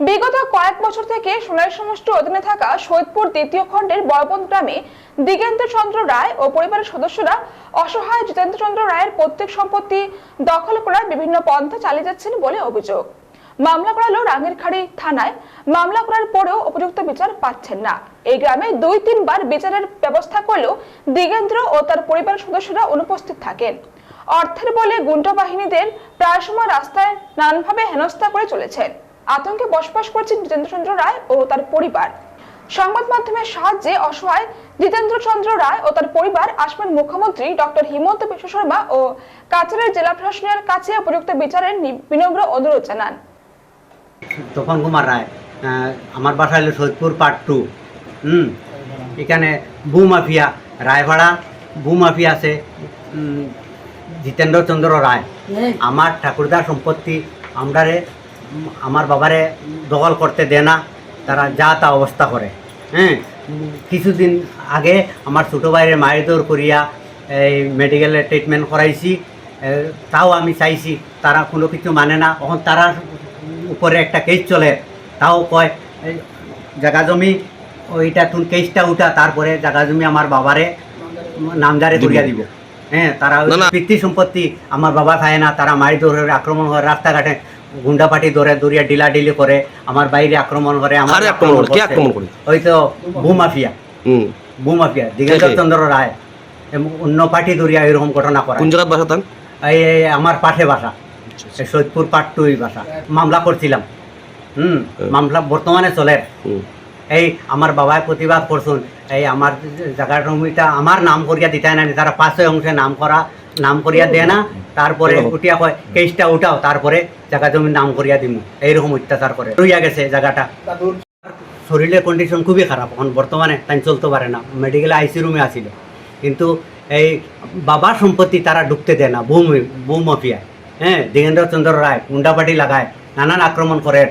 বিগত কয়েক বছর থেকে সোনালী সমষ্টি অধীনে থাকা সৈয়দপুর দ্বিতীয় খণ্ডের বড়বন গ্রামে দিগেন্দ্র চন্দ্র রায় ও পরিবারের সদস্যরা অসহায় জিতেন্দ্র চন্দ্র রায়ের প্রত্যেক সম্পত্তি দখল করার বিভিন্ন পন্থা চালিয়ে যাচ্ছেন বলে অভিযোগ। মামলা করালো রাঙ্গিরখাড়ি থানায়। মামলা করার পরেও উপযুক্ত বিচার পাচ্ছেন না। এই গ্রামে দুই তিনবার বিচারের ব্যবস্থা করলেও দিগেন্দ্র ও তার পরিবারের সদস্যরা অনুপস্থিত থাকেন। অর্থের বলে গুন্ডা বাহিনীদের প্রায় সময় রাস্তায় নানানভাবে হেনস্থা করে চলেছেন। আতঙ্কে বসবাস করছেন জিতেন্দ্র চন্দ্র রায় ও তার পরিবার। সংবাদ মাধ্যমের সাহায্যে অসহায় জিতেন্দ্র চন্দ্র রায় ও তার পরিবার আসবেন মুখ্যমন্ত্রী ডক্টর হিমন্ত বিশ্ব শর্মা ও কাছাড়ের জেলা প্রশাসনের কাছে উপযুক্ত বিচারের বিনম্র অনুরোধ জানান। তপন কুমার রায় আমার বাসা হলো সৈদপুর পার্ট টু হুম? এখানে বু মাফিয়া রায়ভাড়া বু মাফিয়া আছে উম, জিতেন্দ্র চন্দ্র রায় আমার ঠাকুরদার সম্পত্তি আমরারে আমার বাবারে দখল করতে দেয় না তারা যা তা অবস্থা করে। হ্যাঁ? কিছুদিন আগে আমার ছোটো ভাইয়ের মায়ের দৌড় করিয়া এই মেডিকেলে ট্রিটমেন্ট করাইছি তাও আমি চাইছি তারা কোনো কিছু মানে না। এখন তারা উপরে একটা কেস চলে তাও কয় জাগা জমি ওইটা তুন কেসটা উঠা তারপরে জাগা জমি আমার বাবারে নামজারে করিয়া দিব। হ্যাঁ তারা। পিতৃ সম্পত্তি আমার বাবা খায় না তারা মায়ের দৌড়ে আক্রমণ হয় রাস্তাঘাটে। গুন্ডা পাটি ধরে দৌড়িয়া ডিলা ডিলি করে আমার বাইরে আক্রমণ করে আমার আক্রমণ করে? আক্রমণ করে? ওই তো ভূমাফিয়া। হুম। ভূমাফিয়া দিগেন্দ্র? চন্দ্র রায়। অন্য পার্টি দৌড়িয়া এরকম ঘটনা করে। কোন জায়গার বাসা এই আমার পাশে বাসা। সৈদপুর পাট টুই বাসা। মামলা করছিলাম। হুম মামলা বর্তমানে চলে। এই আমার বাবায় প্রতিবাদ করছুন এই আমার জায়গার জমিটা আমার নাম করিয়া দিতে না তারা পাঁচশো অংশে নাম করা নাম করিয়া দেয় না তারপরে উঠিয়া কয় কেসটা উঠাও তারপরে জায়গা জমির নাম করিয়া দিমু। এইরকম অত্যাচার করে। রইয়া গেছে জায়গাটা। শরীরের কন্ডিশন খুবই খারাপ। এখন বর্তমানে তাই চলতে পারে না। মেডিকেলে আইসি রুমে আসিল। কিন্তু এই বাবার সম্পত্তি তারা ঢুকতে দেয় না ভূমি ভূমাফিয়া হ্যাঁ দিগেন্দ্র চন্দ্র রায় গুন্ডাপাটি লাগায় নানান আক্রমণ করে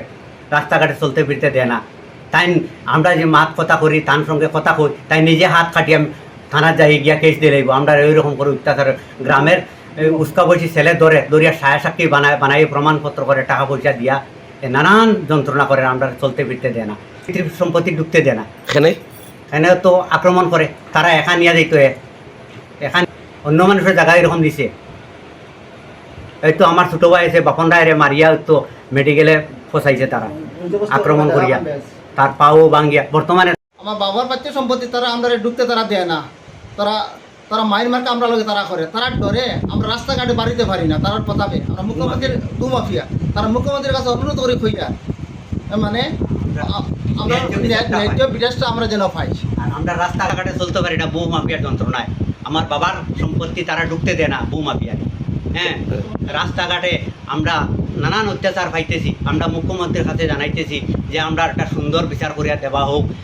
রাস্তাঘাটে চলতে ফিরতে দেয় না। তাই আমরা যে মাত কথা করি তার সঙ্গে কথা কই তাই নিজে হাত কাটিয়ে থানার যাই গিয়া কেস দিয়ে লাগবো আমরা এইরকম করে অত্যাচার গ্রামের উস্কা বলছি ছেলে ধরে দরিয়া সায়া সাক্ষী বানায় বানাই প্রমাণপত্র করে টাকা পয়সা দিয়া নানান যন্ত্রণা করে আমরা চলতে ফিরতে দেয় না। পিতৃ সম্পত্তি ঢুকতে দেয় না। এখানে? এখানে তো আক্রমণ করে তারা একা নিয়ে যাইত এখান অন্য মানুষের জায়গায় এরকম দিছে। এই তো আমার ছোট ভাই আছে বাপন রায়রে মারিয়া তো মেডিকেলে ফসাইছে তারা আক্রমণ করিয়া। তার পাও ভাঙ্গিয়া বর্তমানে আমার বাবার বাচ্চা সম্পত্তি তারা আমরা ঢুকতে তারা দেয় না। তারা তারা মায়ের মার্কা আমরা লগে তারা করে। তারা ডরে আমরা রাস্তাঘাটে বাড়িতে পারি না তারা প্রতাপে আমরা মুখ্যমন্ত্রীর দু মাফিয়া তারা মুখ্যমন্ত্রীর কাছে অনুরোধ করি খুঁজা মানে আমরা ন্যায্য আমরা যেন পাই। আর আমরা রাস্তাঘাটে চলতে পারি না বউ মাফিয়ার যন্ত্রণায়। আমার বাবার সম্পত্তি তারা ঢুকতে দেয় না বউ মাফিয়ার হ্যাঁ রাস্তাঘাটে আমরা নানান অত্যাচার পাইতেছি। আমরা মুখ্যমন্ত্রীর কাছে জানাইতেছি যে আমরা একটা সুন্দর বিচার করিয়া দেওয়া হোক।